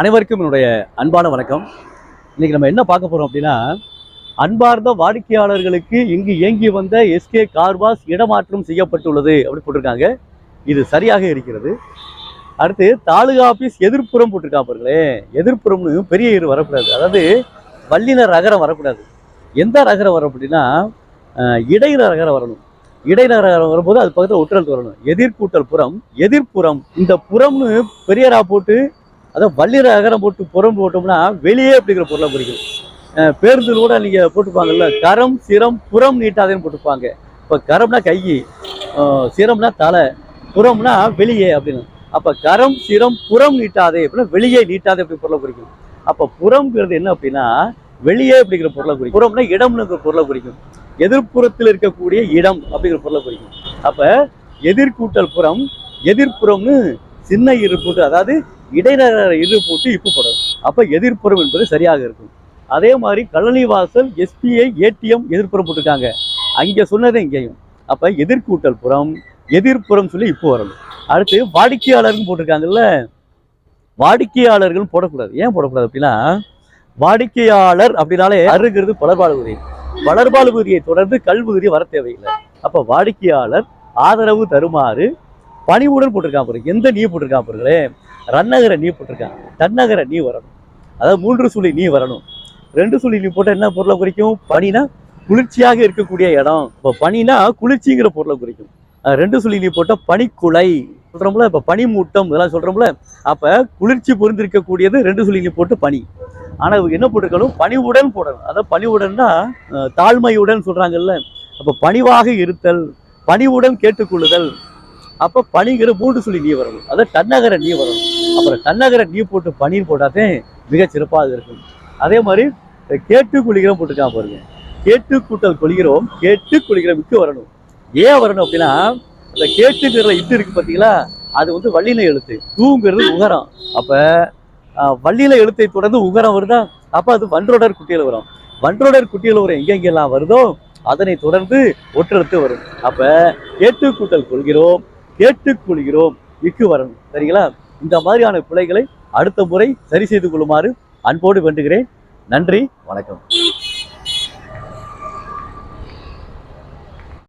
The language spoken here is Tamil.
அனைவருக்கும் என்னுடைய அன்பான வணக்கம். இன்றைக்கி நம்ம என்ன பார்க்க போகிறோம் அப்படின்னா அன்பார்ந்த வாடிக்கையாளர்களுக்கு இங்கு இயங்கி வந்த எஸ்கே கார்வாஸ் இடமாற்றம் செய்யப்பட்டுள்ளது அப்படி போட்டிருக்காங்க. இது சரியாக இருக்கிறது. அடுத்து தாலுகா ஆஃபீஸ் எதிர்ப்புறம் போட்டிருக்கா பாருங்களே. எதிர்ப்புறம்னு பெரிய இரு வரக்கூடாது. அதாவது வல்லின ரகரம் வரக்கூடாது. எந்த ரகரம் வரும் அப்படின்னா இடையில ரகரம் வரணும். இடையில வரும்போது அது பக்கத்தில் ஒற்றல் வரணும். எதிர்கூட்டல் புறம் எதிர்ப்புறம். இந்த புறம்னு பெரியரா போட்டு அதை வள்ளிர அகரம் போட்டு புறம் போட்டோம்னா வெளியே அப்படிங்கிற பொருளை குறிக்கும் பேருந்தில் கூட நீங்கள் போட்டுப்பாங்கல்ல கரம் சிரம் புறம் நீட்டாதேன்னு போட்டுப்பாங்க. இப்போ கரம்னா கை சிரம்னா தலை புறம்னா வெளியே அப்படின்னு. அப்போ கரம் சிரம் புறம் நீட்டாதே அப்படின்னா வெளியே நீட்டாதே அப்படி பொருளை குறிக்கும் அப்போ புறம்ங்கிறது என்ன அப்படின்னா வெளியே அப்படிங்கிற பொருளை குறிக்கும் புறம்னா இடம்னுங்கிற பொருளை குறிக்கும் எதிர்ப்புறத்தில் இருக்கக்கூடிய இடம் அப்படிங்கிற பொருளை குறிக்கும் அப்போ எதிர்கூட்டல் புறம் எதிர்ப்புறம்னு சின்ன இரு போட்டு அதாவது இடைநகர இரு போட்டு இப்பு போடணும் அப்ப எதிர்ப்புறம் என்பது சரியாக இருக்கும். அதே மாதிரி கழனிவாசல் எஸ்பிஐ ஏடிஎம் எதிர்ப்புறம் போட்டிருக்காங்க. அங்க சொன்னது இங்கேயும். அப்ப எதிர்கூட்டல் புறம் எதிர்ப்புறம் சொல்லி இப்போ வரணும் அடுத்து வாடிக்கையாளர்னு போட்டிருக்காங்கல்ல? வாடிக்கையாளர்கள் போடக்கூடாது. ஏன் போடக்கூடாது அப்படின்னா வாடிக்கையாளர் அப்படின்னாலே அருகிறது பலர்பாடு உதவி வளர்பாடு உதவியை தொடர்ந்து கல்விகுரிய வர தேவையில்லை. அப்ப வாடிக்கையாளர் ஆதரவு தருமாறு பணிவுடன் போட்டிருக்கான் பாருங்க எந்த நீ போட்டிருக்கான் பாருங்களே ரன்னகர நீ போட்டிருக்கான் தன்னகர நீ வரணும். அதாவது மூன்று சுழி நீ வரணும். ரெண்டு சுழி நீ போட்டால் என்ன பொருளை குறிக்கும்? பனினா குளிர்ச்சியாக இருக்கக்கூடிய இடம். இப்போ பனினா குளிர்ச்சிங்கிற பொருளை குறிக்கும். ரெண்டு சுழி நீ போட்டால் பனிக்குலை. சொல்கிறோம்ல இப்போ பனிமூட்டம் இதெல்லாம் சொல்கிறோம்ல அப்போ குளிர்ச்சி பொருந்திருக்கக்கூடியது ரெண்டு சுழி நீ போட்டு பனி. ஆனால் இவங்க என்ன போட்டிருக்கணும்? பணிவுடன் போடணும். அதாவது பணிவுடன்னா தாழ்மையுடன் சொல்கிறாங்கல்ல அப்போ பணிவாக இருத்தல் பணிவுடன் கேட்டுக்கொள்ளுதல் அப்போ பனிங்கிற மூன்று சுழி நீ வரணும். அதாவது தன்னகர நீ வரணும். அப்புறம் தன்னகர நீ போட்டு பனீர் போட்டாதே மிக சிறப்பாக இருக்கும். அதே மாதிரி கேட்டு குளிக்கிறோம் போட்டுக்காம பாருங்க. கேட்டு கூட்டல் கொள்கிறோம் கேட்டு குளிக்கிறோம் விட்டு வரணும். ஏன் வரணும் அப்படின்னா அந்த கேட்டுங்கிற இட்டு இருக்கு பார்த்தீங்களா அது வந்து வள்ளியில எழுத்து. தூங்கிறது உகரம். அப்ப வள்ளியில எழுத்தை தொடர்ந்து உகரம் வருதா? அப்ப அது வன்றோடர் குட்டியில வரும். வன்றோடர் குட்டியில வரும் எங்கெங்கெல்லாம் வருதோ அதனை தொடர்ந்து ஒற்றெழுத்து வரும். அப்ப கேட்டு கூட்டல் கொள்கிறோம் கேட்டு கொள்கிறோம் இக்கு வரணும் சரிங்களா? இந்த மாதிரியான பிழைகளை அடுத்த முறை சரி செய்து கொள்ளுமாறு அன்போடு வேண்டுகிறேன். நன்றி வணக்கம்.